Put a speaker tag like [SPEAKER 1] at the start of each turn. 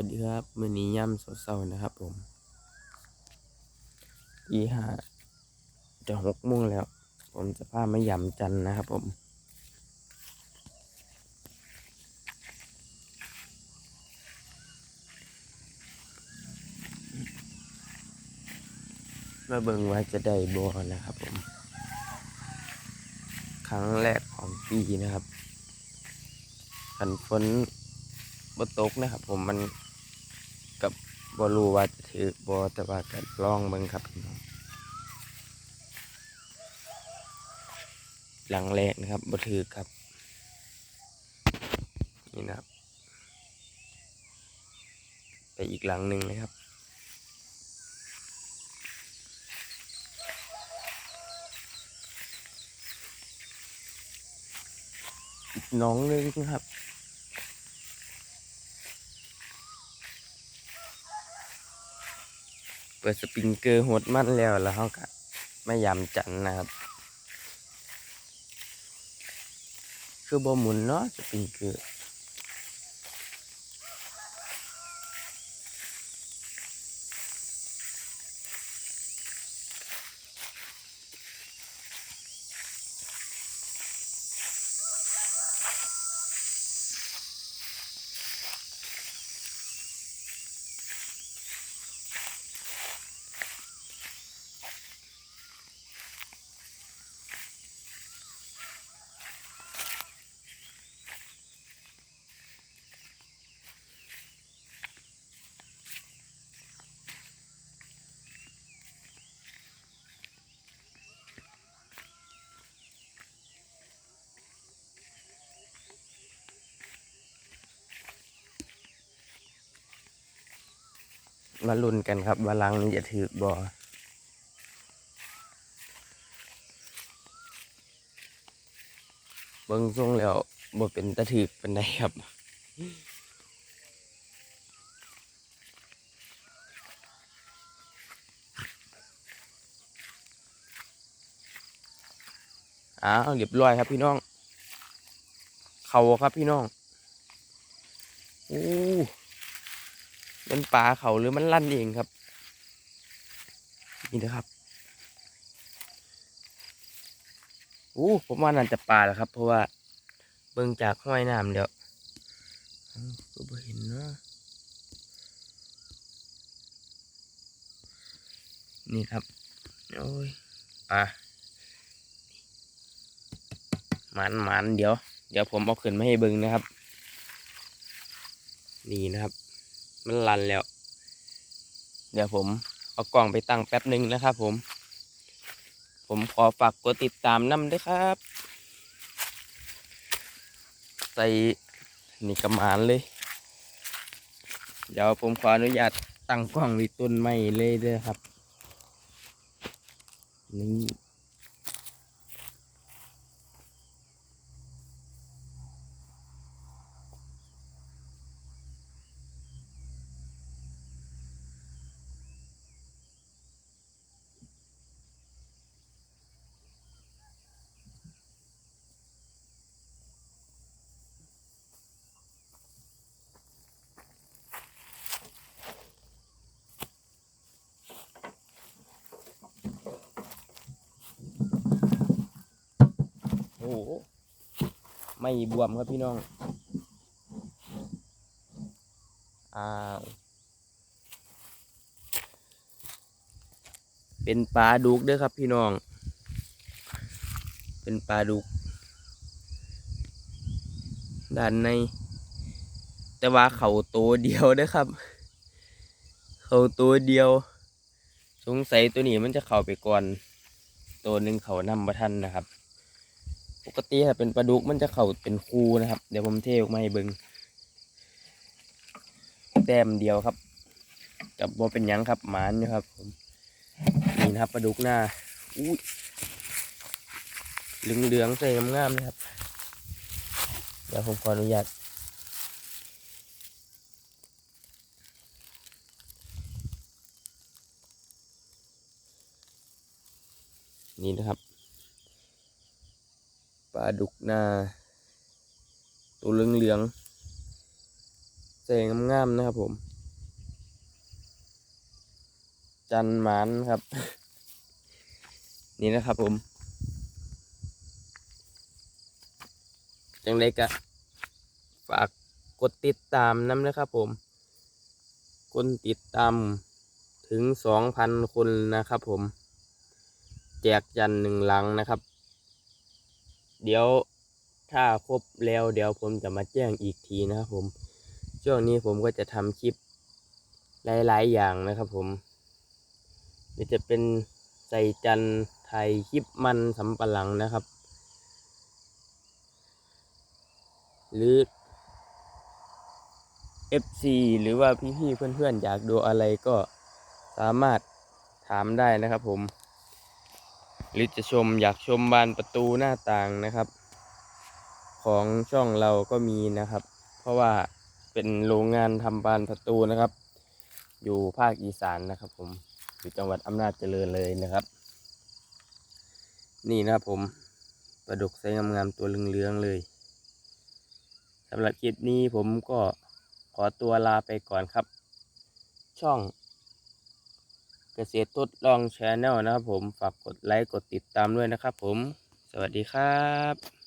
[SPEAKER 1] วัสดีครับมือนี้ย่ำเช้าๆนะครับผมอีห้าจะหกโมงแล้ว ผมจะพามาย่ำจันนะครับผม มาเบิ่งว่าจะได้บ่นะครับผม ครั้งแรกของปีนะครับขันฝนบตกนะครับผมมัน กับบรู้ว่าจะถือบอแต่ว่าก็ลองเบิ่งครับพี่น้องหลังแรกนะครับบ่ถือครับ นี่นะครับ ไปอีกหลังหนึ่งนะครับน้องหนึงครับ ปิดสปริงเกอร์หดมันแล้วแล้วเขาก็ไม่ยำจันนะครับ คือบ่หมุนเนาะสปริงเกอร์ มาลุ้นกันครับว่าลังนี้จะถือบอเบิ่งทรงแล้วบ่เป็นตะถือเป็นไดครับอ้าวเรียบร้อยครับพี่น้อง เขาครับพี่น้อง โอ้ เป็นปลาเขาหรือมันลั่นเองครับ นี่นะครับโอ้ผมว่าน่าจะปลาแล้วครับ เพราะว่าเบิ่งจากห้อยน้ำเดี๋ยวก็บ่เห็นเนาะนี่ครับ โอ้ยปลาหมันหมันเดี๋ยว เดี๋ยวผมเอาขึ้นมาให้เบิ่งนะครับ นี่นะครับ มันลันแล้ว เดี๋ยวผมเอากล่องไปตั้งแป๊บหนึ่งนะครับผม ผมขอฝากกดติดตามน้ำด้วยครับ ใส่นี่กระมานเลย เดี๋ยวผมขออนุญาตตั้งกล้องว้ต้นไม้เลยเด้วยครับ นี่ หไม่บวมครับพี่น้อง อ้าว เป็นปลาดุกเด้อครับพี่น้อง เป็นปลาดุก ด้านใน แต่ว่าเขาตัวเดียวเด้อครับ เขาตัวเดียว สงสัยตัวนี้มันจะเข้าไปก่อน ตัวหนึ่งเขานำมาทันนะครับ ปกติถ้าเป็นปลาดุกมันจะเข่าเป็นคูนะครับ เดี๋ยวผมเทออกมาให้เบิงแต้มเดียวครับ กับบเป็นยังครับหมานอยู่ครับผมนี่นะครับปลาดุกหน้าอุ้ยเหลืองเหลืองใส่งามๆนะครับ เดี๋ยวผมขออนุญาตนี่นะครับ ลาดุกนาตัวเหลืองๆแสงงามๆนะครับผม จันหมานครับ นี่นะครับผมจังเล็กอะฝากกดติดตามน้ำนะครับผม คนติดตามถึงสองพันคนนะครับผม แจกยันหนึ่งหลังนะครับ เดี๋ยวถ้าครบแล้วเดี๋ยวผมจะมาแจ้งอีกทีนะครับผม ช่วงนี้ผมก็จะทำคลิปหลาย ๆ อย่างนะครับผมเดี๋ยวจะเป็นใส่จันไทยคลิปมันสำปะหลังนะครับ หรือ FC หรือว่าพี่ ๆ เพื่อน ๆ อยากดูอะไรก็สามารถถามได้นะครับผม หรือจะชมอยากชมบานประตูหน้าต่างนะครับ ของช่องเราก็มีนะครับ เพราะว่าเป็นโรงงานทำบานประตูนะครับ อยู่ภาคอีสานนะครับ ผมอยู่จังหวัดอำนาจเจริญเลยนะครับ นี่นะครับผมปลาดุกไซส์งามๆตัวเหลืองๆเลยสำหรับคลิปนี้ผมก็ขอตัวลาไปก่อนครับ ช่อง เกษตรทดลองแชนแนลนะครับผมฝากกดไลค์กดติดตามด้วยนะครับผม สวัสดีครับ